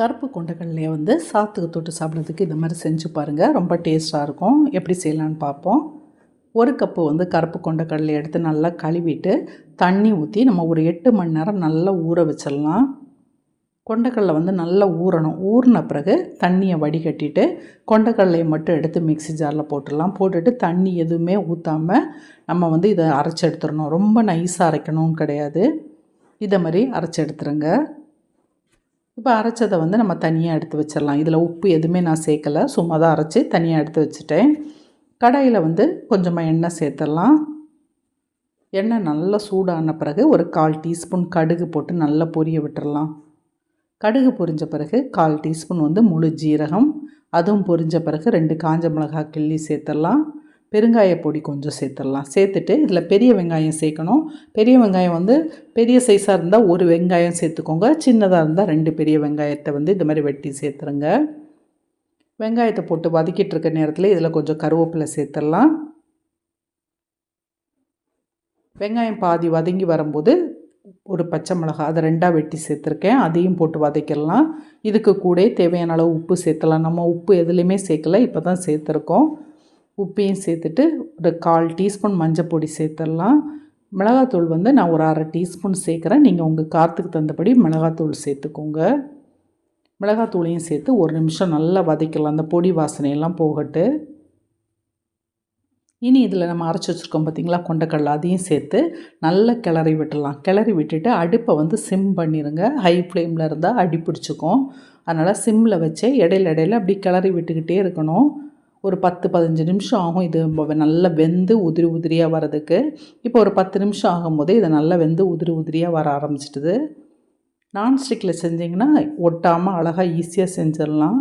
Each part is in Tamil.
கருப்பு கொண்டக்கடலையை வந்து சாத்துக்கு தொட்டு சாப்பிட்றதுக்கு இந்த மாதிரி செஞ்சு பாருங்கள் ரொம்ப டேஸ்ட்டாக இருக்கும். எப்படி செய்யலான்னு பார்ப்போம். ஒரு கப்பு வந்து கருப்பு கொண்டக்கடலை எடுத்து நல்லா கழுவிட்டு தண்ணி ஊற்றி நம்ம ஒரு எட்டு மணி நேரம் நல்லா ஊற வச்சிடலாம். கொண்டக்கடலை வந்து நல்லா ஊறணும். ஊறின பிறகு தண்ணியை வடிகட்டிட்டு கொண்டக்கடலையை மட்டும் எடுத்து மிக்ஸி ஜாரில் போட்டுடலாம். போட்டுட்டு தண்ணி எதுவுமே ஊற்றாமல் நம்ம வந்து இதை அரைச்சி எடுத்துடணும். ரொம்ப நைஸாக அரைக்கணும்னு கிடையாது. இதை மாதிரி அரைச்சி எடுத்துருங்க. இப்போ அரைச்சதை வந்து நம்ம தனியாக எடுத்து வச்சிடலாம் இதில் உப்பு எதுவுமே நான் சேர்க்கலை. சும்மா தான் அரைச்சி தனியாக எடுத்து வச்சுட்டேன். கடாயில் வந்து கொஞ்சமாக எண்ணெய் சேர்த்துடலாம் எண்ணெய் நல்லா சூடான பிறகு ஒரு கால் டீஸ்பூன் கடுகு போட்டு நல்லா பொரிய விட்டுறலாம் கடுகு பொரிஞ்ச பிறகு கால் டீஸ்பூன் வந்து முழு ஜீரகம். அதுவும் பொரிஞ்ச பிறகு ரெண்டு காஞ்ச மிளகாய் கிள்ளி சேர்த்துடலாம் பெருங்காய பொடி கொஞ்சம் சேர்த்துடலாம். சேர்த்துட்டு இதில் பெரிய வெங்காயம் சேர்க்கணும். பெரிய வெங்காயம் வந்து பெரிய சைஸாக இருந்தால் ஒரு வெங்காயம் சேர்த்துக்கோங்க. சின்னதாக இருந்தால் ரெண்டு பெரிய வெங்காயத்தை வந்து இந்த மாதிரி வெட்டி சேர்த்துருங்க. வெங்காயத்தை போட்டு வதக்கிட்டு இருக்க நேரத்தில் இதில் கொஞ்சம் கருவேப்பிலை சேர்த்துடலாம். வெங்காயம் பாதி வதங்கி வரும்போது ஒரு பச்சை மிளகா அதை ரெண்டாக வெட்டி சேர்த்துருக்கேன். அதையும் போட்டு வதக்கிடலாம். இதுக்கு கூட தேவையான அளவு உப்பு சேர்த்தலாம் நம்ம உப்பு எதுலேயுமே சேர்க்கல. இப்போ தான் சேர்த்துருக்கோம். உப்பையும் சேர்த்துட்டு ஒரு கால் டீஸ்பூன் மஞ்சள் பொடி சேர்த்துடலாம். மிளகாத்தூள் வந்து நான் ஒரு அரை டீஸ்பூன் சேர்க்குறேன். நீங்கள் உங்கள் காற்றுக்கு தந்தபடி மிளகாத்தூள் சேர்த்துக்கோங்க. மிளகாத்தூளையும் சேர்த்து ஒரு நிமிஷம் நல்லா வதக்கலாம் அந்த பொடி வாசனையெல்லாம் போகட்டு. இனி இதில் நம்ம அரைச்சி வச்சுருக்கோம் பார்த்திங்களா? கொண்டக்கடலை அதையும் சேர்த்து நல்லா கிளறி விட்டுடலாம். கிளறி விட்டுட்டு அடுப்பை வந்து சிம் பண்ணிடுங்க ஹை ஃப்ளேமில் இருந்தால் அடி பிடிச்சிக்கும் அதனால் சிம்மில் வச்சு இடையில இடையில அப்படி கிளறி விட்டுக்கிட்டே இருக்கணும். ஒரு பத்து பதினஞ்சு நிமிஷம் ஆகும். இது நல்லா வெந்து உதிரி உதிரியாக வர்றதுக்கு. இப்போ ஒரு பத்து நிமிஷம் ஆகும்போதே இதை நல்லா வெந்து உதிரி உதிரியாக வர ஆரம்பிச்சிட்டுது. நான்ஸ்டிக்கில் செஞ்சிங்கன்னா ஒட்டாமல் அழகாக ஈஸியாக செஞ்சிடலாம்.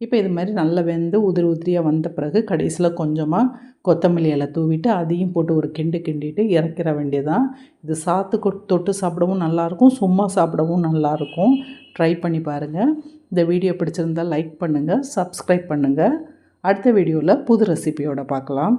இப்போ இது மாதிரி நல்லா வெந்து உதிரி உதிரியாக வந்த பிறகு கடைசியில் கொஞ்சமாக கொத்தமல்லி இலை தூவிட்டு அதையும் போட்டு ஒரு கிண்டு கிண்டிட்டு இறக்கிற வேண்டியதான் இது சாத்து தொட்டு சாப்பிடவும் நல்லாயிருக்கும். சும்மா சாப்பிடவும் நல்லாயிருக்கும். ட்ரை பண்ணி பாருங்கள் இந்த வீடியோ பிடிச்சிருந்தால் லைக் பண்ணுங்கள் சப்ஸ்கிரைப் பண்ணுங்கள் அடுத்த வீடியோவில் புது ரெசிபியோட பார்க்கலாம்.